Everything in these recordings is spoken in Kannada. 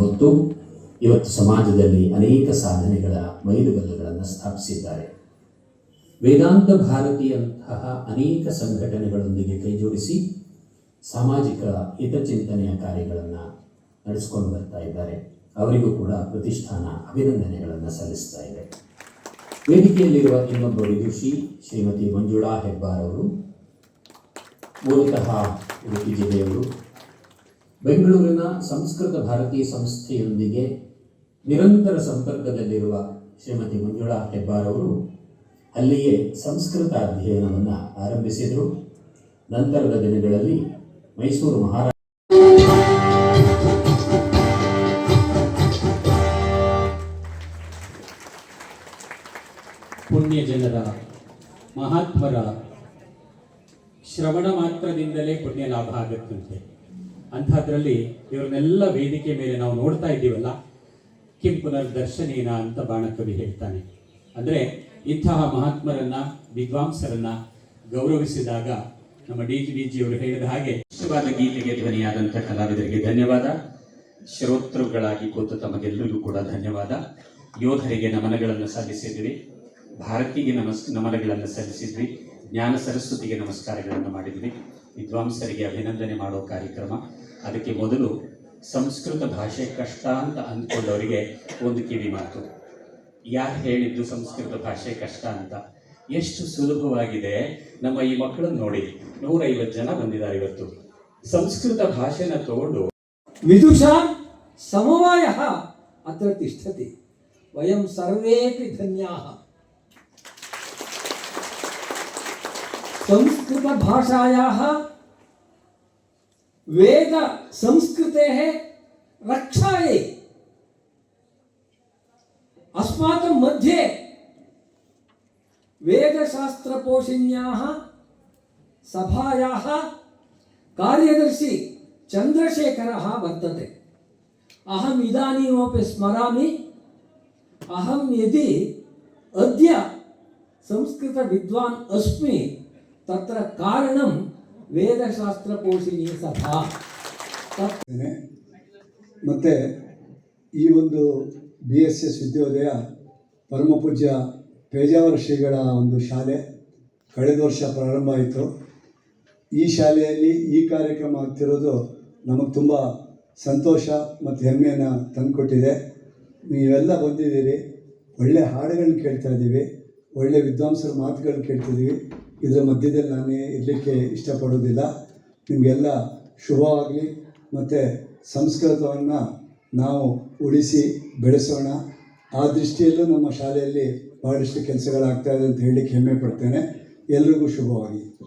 ಹೊತ್ತು ಇವತ್ತು ಸಮಾಜದಲ್ಲಿ ಅನೇಕ ಸಾಧನೆಗಳ ಮೈಲುಗಲ್ಲುಗಳನ್ನು ಸ್ಥಾಪಿಸಿದ್ದಾರೆ. ವೇದಾಂತ ಭಾರತಿಯಂತಹ ಅನೇಕ ಸಂಘಟನೆಗಳೊಂದಿಗೆ ಕೈಜೋಡಿಸಿ ಸಾಮಾಜಿಕ ಹಿತಚಿಂತನೆಯ ಕಾರ್ಯಗಳನ್ನು ನಡೆಸಿಕೊಂಡು ಬರ್ತಾ ಇದ್ದಾರೆ. ಅವರಿಗೂ ಕೂಡ ಪ್ರತಿಷ್ಠಾನ ಅಭಿನಂದನೆಗಳನ್ನು ಸಲ್ಲಿಸ್ತಾ ಇದೆ. ವೇದಿಕೆಯಲ್ಲಿರುವ ಇನ್ನೊಬ್ಬ ವಿದುಷಿ ಶ್ರೀಮತಿ ಮಂಜುಳಾ ಹೆಬ್ಬಾರ್ ಅವರು, ಮೂಲತಃ ಉಡುಪಿ ಜಿಲ್ಲೆಯವರು, ಬೆಂಗಳೂರಿನ ಸಂಸ್ಕೃತ ಭಾರತೀಯ ಸಂಸ್ಥೆಯೊಂದಿಗೆ ನಿರಂತರ ಸಂಪರ್ಕದಲ್ಲಿರುವ ಶ್ರೀಮತಿ ಮಂಜುಳಾ ಹೆಬ್ಬಾರ್ ಅವರು ಅಲ್ಲಿಯೇ ಸಂಸ್ಕೃತ ಅಧ್ಯಯನವನ್ನು ಆರಂಭಿಸಿದರು. ನಂತರದ ದಿನಗಳಲ್ಲಿ ಮೈಸೂರು ಮಹಾರಾಜ ಪುಣ್ಯ ಜನರ, ಮಹಾತ್ಮರ ಶ್ರವಣ ಮಾತ್ರದಿಂದಲೇ ಪುಣ್ಯ ಲಾಭ ಆಗುತ್ತಂತೆ. ಅಂಥದ್ರಲ್ಲಿ ಇವ್ರನ್ನೆಲ್ಲ ವೇದಿಕೆ ಮೇಲೆ ನಾವು ನೋಡ್ತಾ ಇದ್ದೀವಲ್ಲ, ಕಿಂ ಪುನರ್ದರ್ಶನೇನ ಅಂತ ಬಾಣಕವಿ ಹೇಳ್ತಾನೆ. ಅಂದ್ರೆ ಇಂತಹ ಮಹಾತ್ಮರನ್ನ, ವಿದ್ವಾಂಸರನ್ನ ಗೌರವಿಸಿದಾಗ ನಮ್ಮ ಡಿ ಜಿ ಡಿ ಜಿ ಅವರು ಹೇಳಿದ ಹಾಗೆ ವಿಶ್ವವಾದ ಗೀತೆಗೆ ಧ್ವನಿಯಾದಂಥ ಕಲಾವಿದರಿಗೆ ಧನ್ಯವಾದ. ಶ್ರೋತೃಗಳಾಗಿ ಕೂತು ತಮಗೆಲ್ಲರಿಗೂ ಕೂಡ ಧನ್ಯವಾದ. ಯೋಧರಿಗೆ ನಮನಗಳನ್ನು ಸಲ್ಲಿಸಿದ್ವಿ ಭಾರತಿಗೆ ನಮಸ್, ನಮನಗಳನ್ನು ಸಲ್ಲಿಸಿದ್ವಿ. ಜ್ಞಾನ ಸರಸ್ವತಿಗೆ ನಮಸ್ಕಾರಗಳನ್ನು ಮಾಡಿದ್ವಿ. ವಿದ್ವಾಂಸರಿಗೆ ಅಭಿನಂದನೆ ಮಾಡೋ ಕಾರ್ಯಕ್ರಮ. ಅದಕ್ಕೆ ಮೊದಲು ಸಂಸ್ಕೃತ ಭಾಷೆ ಕಷ್ಟ ಅಂತ ಅಂದ್ಕೊಂಡವರಿಗೆ ಒಂದು ಕಿವಿ ಮಾತು. ಯಾರು ಹೇಳಿದ್ದು ಸಂಸ್ಕೃತ ಭಾಷೆ ಕಷ್ಟ ಅಂತ? ಎಷ್ಟು ಸುಲಭವಾಗಿದೆ. ನಮ್ಮ ಈ ಮಕ್ಕಳನ್ನು ನೋಡಿ. ನೂರೈವತ್ತು ಜನ ಬಂದಿದ್ದಾರೆ ಇವತ್ತು. ಸಂಸ್ಕೃತ ಭಾಷೆನ ತಗೊಂಡು ವಿದುಷ ಸಮವಾಯ ಅತ್ರ ತಿಷ್ಠತಿ. ವಯಂ ಸರ್ವೇಪಿ ಧನ್ಯಾಹ संस्कृतभाषायाः वेदसंस्कृतेः रक्षायै अस्माकं मध्ये वेदशास्त्रपोषिण्याः सभायाः कार्यदर्शी चन्द्रशेखरः वर्तते। अहम् इदानीमपि स्मरामि। अहं यदि अद्य संस्कृत संस्कृतविद्वान् अस्मि ತತ್ರ ಕಾರಣಂ ವೇದಶಾಸ್ತ್ರ ಪೋಷಿಣಿ ಸಭಾ. ಮತ್ತು ಈ ಒಂದು ಬಿ ಎಸ್ ಎಸ್ ವಿದ್ಯೋದಯ ಪರಮಪೂಜ್ಯ ಪೇಜಾವರ ಶ್ರೀಗಳ ಒಂದು ಶಾಲೆ ಕಳೆದ ವರ್ಷ ಪ್ರಾರಂಭ ಆಯಿತು. ಈ ಶಾಲೆಯಲ್ಲಿ ಈ ಕಾರ್ಯಕ್ರಮ ಆಗ್ತಿರೋದು ನಮಗೆ ತುಂಬ ಸಂತೋಷ ಮತ್ತು ಹೆಮ್ಮೆಯನ್ನು ತಂದುಕೊಟ್ಟಿದೆ. ನೀವೆಲ್ಲ ಬಂದಿದ್ದೀರಿ, ಒಳ್ಳೆ ಹಾಡುಗಳನ್ನ ಕೇಳ್ತಾ ಇದ್ದೀವಿ, ಒಳ್ಳೆ ವಿದ್ವಾಂಸರ ಮಾತುಗಳನ್ನ ಕೇಳ್ತಿದ್ದೀವಿ ಇದರ ಮಧ್ಯದಲ್ಲಿ ನಾನು ಇರಲಿಕ್ಕೆ ಇಷ್ಟಪಡೋದಿಲ್ಲ ನಿಮಗೆಲ್ಲ ಶುಭವಾಗಲಿ. ಮತ್ತು ಸಂಸ್ಕೃತವನ್ನು ನಾವು ಉಳಿಸಿ ಬೆಳೆಸೋಣ. ಆ ದೃಷ್ಟಿಯಲ್ಲೂ ನಮ್ಮ ಶಾಲೆಯಲ್ಲಿ ಭಾಳಷ್ಟು ಕೆಲಸಗಳಾಗ್ತಾ ಇದೆ ಅಂತ ಹೇಳಲಿಕ್ಕೆ ಹೆಮ್ಮೆ ಪಡ್ತೇನೆ. ಎಲ್ರಿಗೂ ಶುಭವಾಗಿ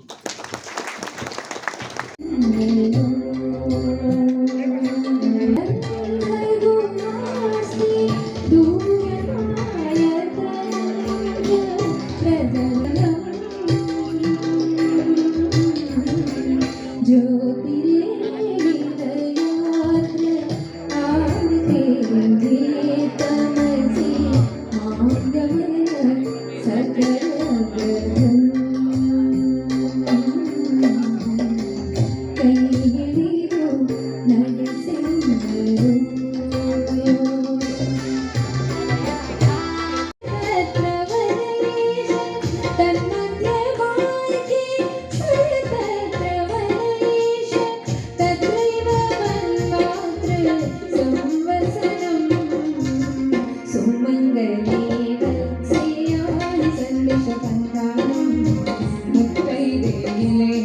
Amém.